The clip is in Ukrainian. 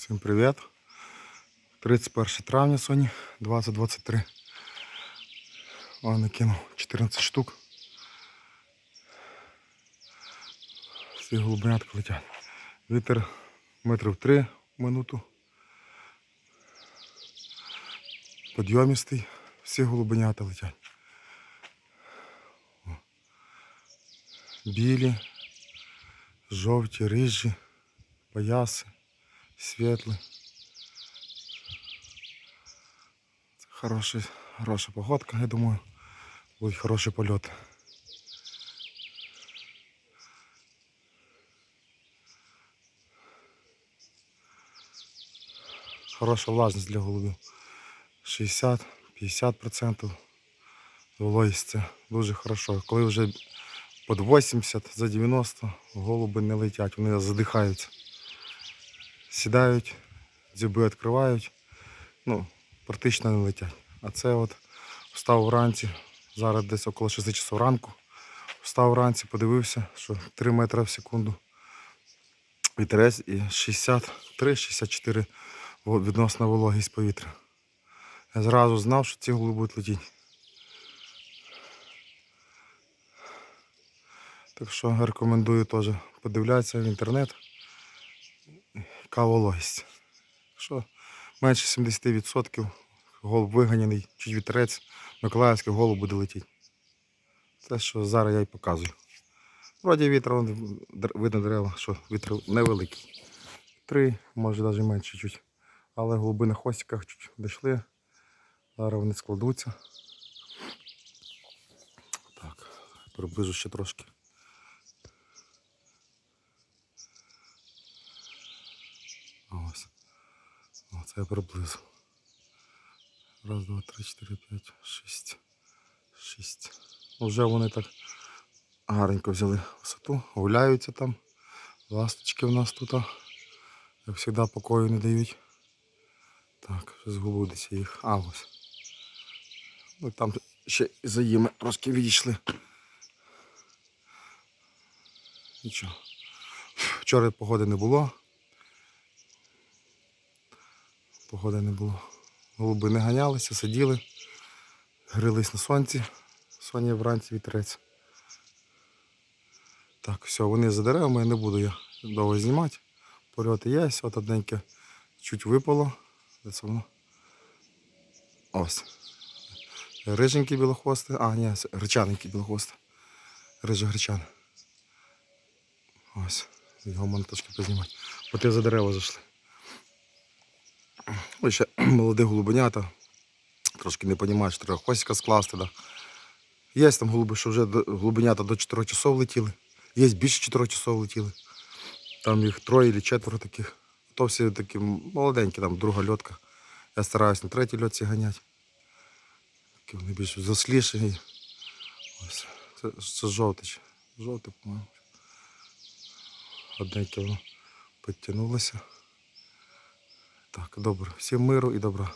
Всім привіт. 31 травня сьогодні, 2023. О, накинув 14 штук. Всі голубенятки летять. Вітер метрів 3 в минуту. Подйомістий. Всі голубенята летять. Білі, жовті, рижі, пояси, світлі. Це хороша, погодка, я думаю. Будуть хороші польоти. Хороша влажність для голубів. 60-50% вологість це дуже хорошо. Коли вже під 80 за 90 голуби не летять, вони задихаються. Сідають, дзюби відкривають, ну, практично не летять. А це от встав вранці, зараз десь около 6 часов ранку. Встав вранці, подивився, що 3 метри в секунду. І 63-64 во- відносна вологість повітря. Я зразу знав, що ці голуби будуть летіти. Так що рекомендую теж подивлятися в інтернет, яка вологість. Якщо менше 70% голуб виганяний, чуть вітерець, Миколаївський голуб буде летіти. Це що зараз я й показую. Вроді вітер, видно дерева, що вітер невеликий. Три, може навіть менше чуть. Але голуби на хвостиках чуть дійшли. Зараз вони складуться. Так, приближу ще трошки. Ось. Оце я приблизу. Раз, два, три, чотири, п'ять, шість. Шість. Вже вони так гарненько взяли висоту, гуляються там. Ласточки в нас тут, як завжди, покою не дають. Так, згубив десь я їх. А, ось. Ну там ще і за їми трошки відійшли. Нічого. Вчора погоди не було. Погоди не було. Голуби не ганялися, сиділи, грились на сонці. Соня вранці вітерець. Так, все, вони за деревами, не буду я довго знімати. Польоти є, от одненьке чуть випало. Це воно? Ось. Риженький білохвостий. А, ні, це гречаненький білохвостий. Рижий гречан. Ось. Його можна трошки познімати. Бо ти за дерева зайшли. Ось ще молоді голубенята. Трошки не розуміють, що треба хвостика скласти. Да. Є там голуби, що вже голубенята до 4 часов летіли. Є більше 4 часов летіли. Там їх троє чи четверо таких. То всі такі молоденькі, там друга льотка. Я стараюсь на третій льотці ганяти. Такі вони більш заслішені. Ось. Це, це жовтий. Жовтий, по-моєму. Одненьке воно підтягнулося. Так, добре. Всім миру і добра.